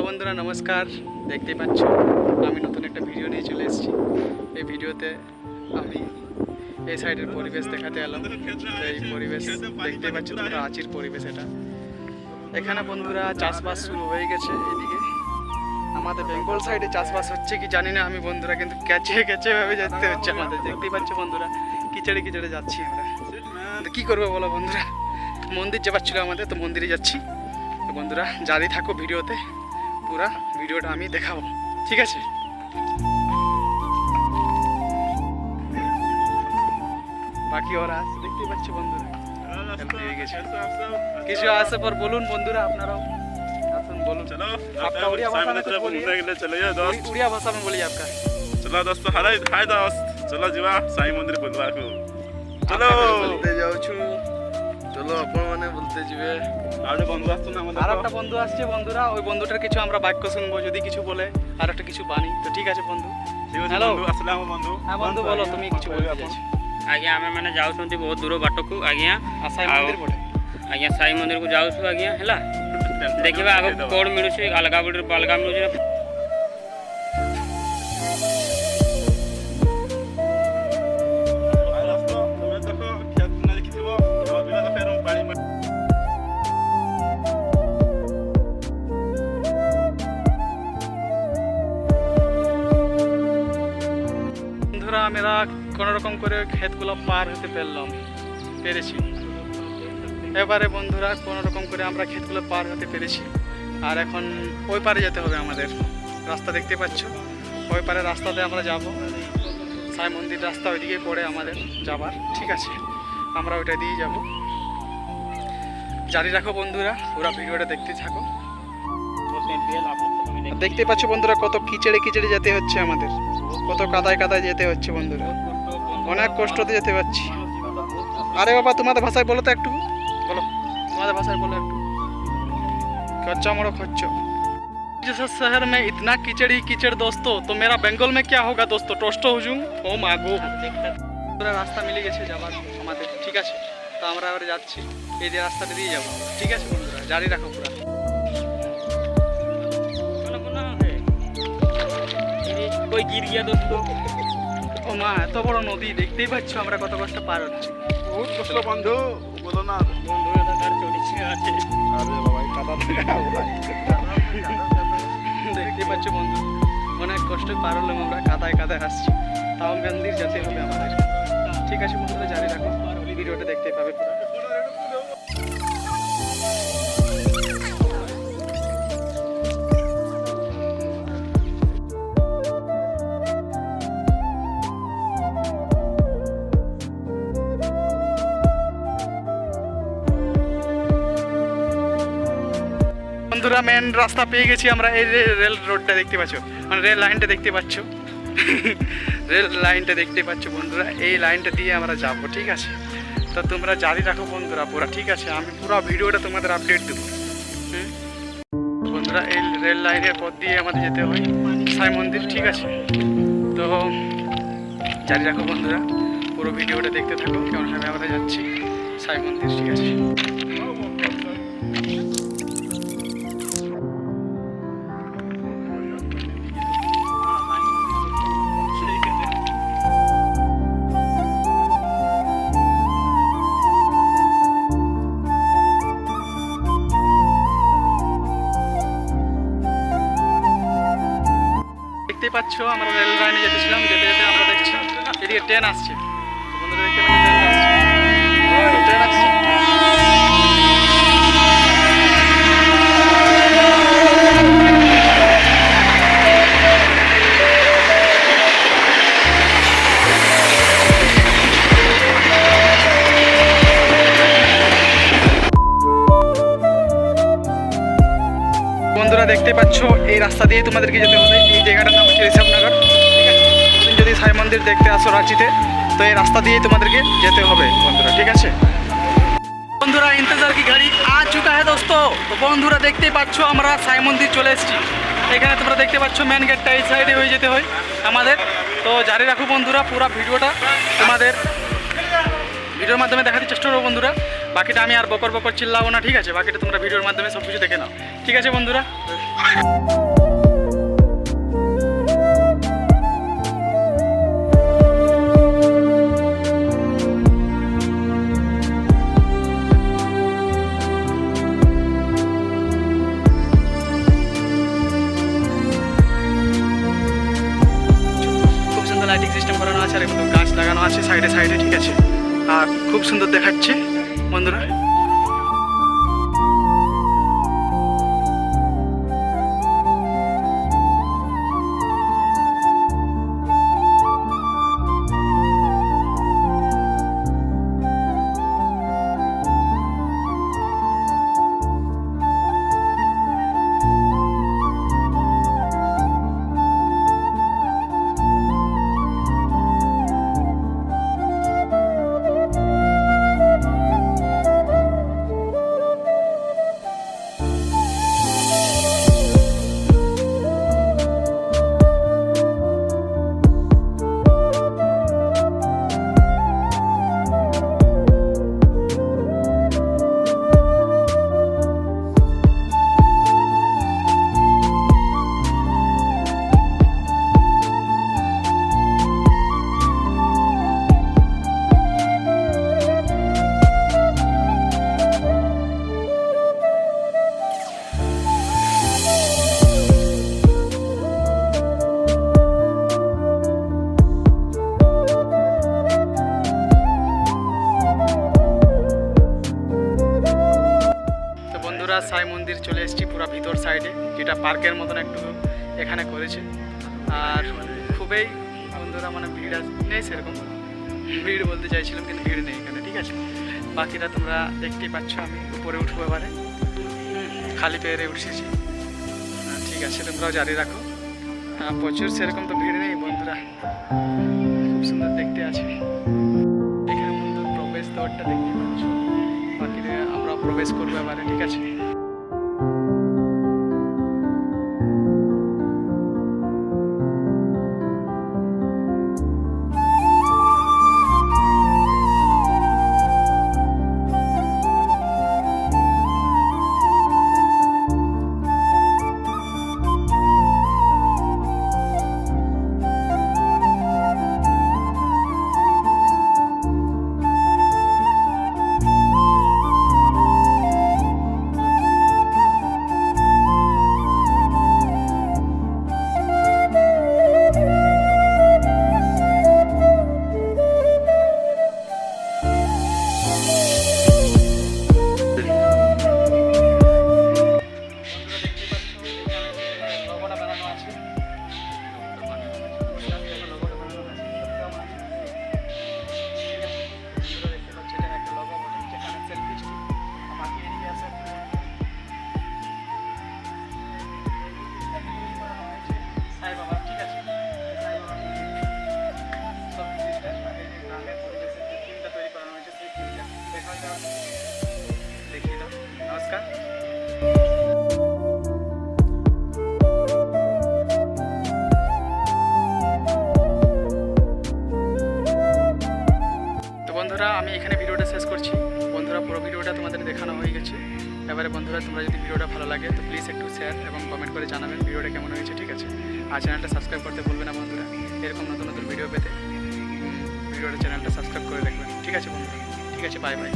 Hello বন্ধুরা, নমস্কার। দেখতেই পাচ্ছ, আমি নতুন একটা ভিডিও নিয়ে চলে এসেছি। এই ভিডিওতে আমি এই সাইডের পরিবেশ দেখাতে এলাম। এই পরিবেশ দেখতেই পাচ্ছ তোমরা আচির পরিবেশ এটা। এখানে বন্ধুরা, চাষবাস শুরু হয়ে গেছে এদিকে আমাদের বেঙ্গল সাইডে চাষবাস হচ্ছে কি জানি না, আমি বন্ধুরা কিন্তু ক্যাচে ক্যাচে ভাবে যেতে হচ্ছে আমাদের। দেখতেই পাচ্ছ বন্ধুরা, কিচড়ে কিচড়ে যাচ্ছি আমরা। তো কী করব বলো বন্ধুরা? মন্দির যাবার ছিল আমাদের, তো মন্দিরে যাচ্ছি। বন্ধুরা জারি থাকো ভিডিওতে। পুরা ভিডিওটা আমি দেখাবো ঠিক আছে বাকি ওরা আছে দেখতেই পাচ্ছ বন্ধুরা বেরিয়ে গেছে। কিছু আছে পর বলুন বন্ধুরা আপনারাও আসুন বলুন चलो आपका उड़िया भाषा में कुछ बोलिए। घूमने के लिए चले जाओ दोस्त उड़िया भाषा में बोलिए आपका चलो दोस्त हाय हाय दोस्त चलो जीवा साई मंदिर बुलवाको চলো বলতে যাওছু চলো আপন মানে বলতে যাবে আর বন্ধু আসছো না আমাদের আর একটা বন্ধু আসছে বন্ধুরা ওই বন্ধুটার কিছু আমরা বাক্য শুনবো যদি কিছু বলে আর একটা কিছু বানি তো ঠিক আছে বন্ধু ঠিক আছে হ্যালো। বন্ধু আসসালামু বন্ধু হ্যাঁ বন্ধু বলো তুমি কিছু বলতে চাইছো ଆଜ୍ଞା ଆମେମାନେ ଯାଉଛନ୍ତି ବହୁତ ଦୂର ବାଟକୁ ଆଜ୍ଞା ଆଶାଇ ଆଉ- ମନ୍ଦିର ପଟେ ଆଜ୍ଞା ସାଇ ମନ୍ଦିରକୁ ଯାଉଛୁ ଆଜ୍ଞା ହେଲା ଦେଖିବା ଆଗକୁ କୋଡ଼ ମିଳୁଛି ଅଲଗା ବୁଡ଼ିରେ ଅଲଗା ମିଳୁଛି রকম করে ক্ষেতগুলো পার হতে পারলাম, পেরেছি। এবারে বন্ধুরা কোনো রকম করে আমরা ক্ষেতগুলো পার হতে পেরেছি। আর এখন ওই পারে যেতে হবে আমাদের। রাস্তা দেখতে পাচ্ছ? ওই পারে রাস্তাতে আমরা যাব। সাই মন্দির রাস্তা ওইদিকে পড়ে আমাদের যাবার, ঠিক আছে? আমরা ওইটা দিয়ে যাব। জারি রাখো বন্ধুরা, পুরো ভিডিওটা দেখতে থাকো। দেখতে পাচ্ছ বন্ধুরা কত কিচড়ে কিচড়ে যেতে হচ্ছে আমাদের। কত কাদায় কাদায় যেতে হচ্ছে বন্ধুরা। অনেক কষ্টতে যেতে পারছি আরে বাবা তোমাদের ভাষায় বলো তো একটু বলো তোমাদের ভাষায় বলো একটু खर्चा मोड़ो खर्चो जैसे शहर में इतना कीचड़ ही कीचड़ दोस्तों तो मेरा बंगाल में क्या होगा दोस्तों टोस्टो हुजूम ও মাগো পুরো রাস্তা মিলে গেছে যাবার আমাদের ঠিক আছে তো আমরা এবারে যাচ্ছি এই যে রাস্তাটা দিয়ে যাবো ঠিক আছে বন্ধুরা জারি রাখো পুরো কই গির গিয়া দোস্ত ও মা এত বড় নদী দেখতেই পাচ্ছ আমরা কত কষ্ট পার হচ্ছি। বহুত কষ্ট বন্ধু। বলো না বন্ধু এটা কার চড়িছে? আছে। আরে বাবা কাদা দেখতে পাচ্ছ বন্ধু অনেক কষ্ট পার হলাম আমরা কাদায় কাদায় হাসছি। তাও গান্ধীর যেতে হবে আমাদের। ঠিক আছে বন্ধুরা জানি রাখো ভিডিওটা দেখতে পাবে পুরো মেন রাস্তা পেয়ে গেছি আমরা, এই রেল রোডটা দেখতে পাচ্ছ। মানে রেল লাইনটা দেখতে পাচ্ছ। রেল লাইনটা দেখতে পাচ্ছ বন্ধুরা, এই লাইনটা দিয়ে আমরা যাব, ঠিক আছে? তো তোমরা জারি রাখো বন্ধুরা পুরো, ঠিক আছে? আমি পুরো ভিডিওটা তোমাদের আপডেট দেবো? বন্ধুরা, এই রেল লাইনের পথ দিয়ে আমাদের যেতে হয় সাই মন্দির, ঠিক আছে? তো জারি রাখো বন্ধুরা, পুরো ভিডিওটা দেখতে থাকো কেমনভাবে আমরা যাচ্ছি, সাই মন্দির, ঠিক আছে? দেখতে পাচ্ছ আমরা রেল লাইনে যেতেছিলাম, যেতে যেতে আমরা দেখছি, এদিকে ট্রেন আসছে। বন্ধুরা দেখতে ট্রেন আসছে। ট্রেন বন্ধুরা দেখতে পাচ্ছ, এই রাস্তা দিয়ে তোমাদেরকে যেতে হবে। এই জায়গাটার নাম হচ্ছে ঋষভনগর, ঠিক আছে? যদি সাই মন্দির দেখতে আসো রাঁচিতে, তো এই রাস্তা দিয়ে তোমাদেরকে যেতে হবে, বন্ধুরা, ঠিক আছে? বন্ধুরা, ইন্তজার কি গাড়ি? আ, চুকা হ্যাঁ দোস্ত। তো বন্ধুরা দেখতে পাচ্ছ, আমরা সাই মন্দির চলে এসেছি। এখানে তোমরা দেখতে পাচ্ছ মেন গেটটা এই সাইডে হয়ে যেতে হয় আমাদের। তো জারি রাখো বন্ধুরা, পুরো ভিডিওটা তোমাদের ভিডিওর মাধ্যমে দেখাতে চেষ্টা করব বন্ধুরা। বাকিটা আমি আর বকর বকর চিল্লাবো না, ঠিক আছে? বাকিটা তোমরা ভিডিওর মাধ্যমে সব কিছু দেখে নাও। ঠিক আছে, বন্ধুরা? লাইটিং সিস্টেম করানো আছে আর গাছ লাগানো আছে সাইডে সাইডে ঠিক আছে? আর খুব সুন্দর দেখাচ্ছে। বন্ধুরা সাইডে যেটা পার্কের মতন একটু এখানে করেছে। আর খুবই বন্ধুরা মানে ভিড় নেই সেরকম। ভিড় বলতে চাইছিলাম কিন্তু ভিড় নেই এখানে ঠিক আছে? বাকিটা তোমরা দেখতেই পাচ্ছ আমি উপরে উঠবো এবারে। খালি পেয়ে উঠেছি। আহ, ঠিক আছে তোমরাও জারি রাখো। আহ, প্রচুর সেরকম তো ভিড় নেই বন্ধুরা। খুব সুন্দর দেখতে আছে। এখানে বন্ধু প্রবেশ দ্বারটা দেখতে পাচ্ছ। বাকিটা আমরা প্রবেশ করব এবারে ঠিক আছে? বন্ধুরা, তোমরা যদি ভিডিওটা ভালো লাগে, তো প্লিজ একটু শেয়ার এবং কমেন্ট করে জানাবেন ভিডিওটা কেমন হয়েছে, ঠিক আছে? আর চ্যানেলটা সাবস্ক্রাইব করতে ভুলবে না বন্ধুরা। এরকম নতুন নতুন ভিডিও পেতে ভিডিওটা চ্যানেলটা সাবস্ক্রাইব করে রাখবেন ঠিক আছে বন্ধুরা? ঠিক আছে বাই বাই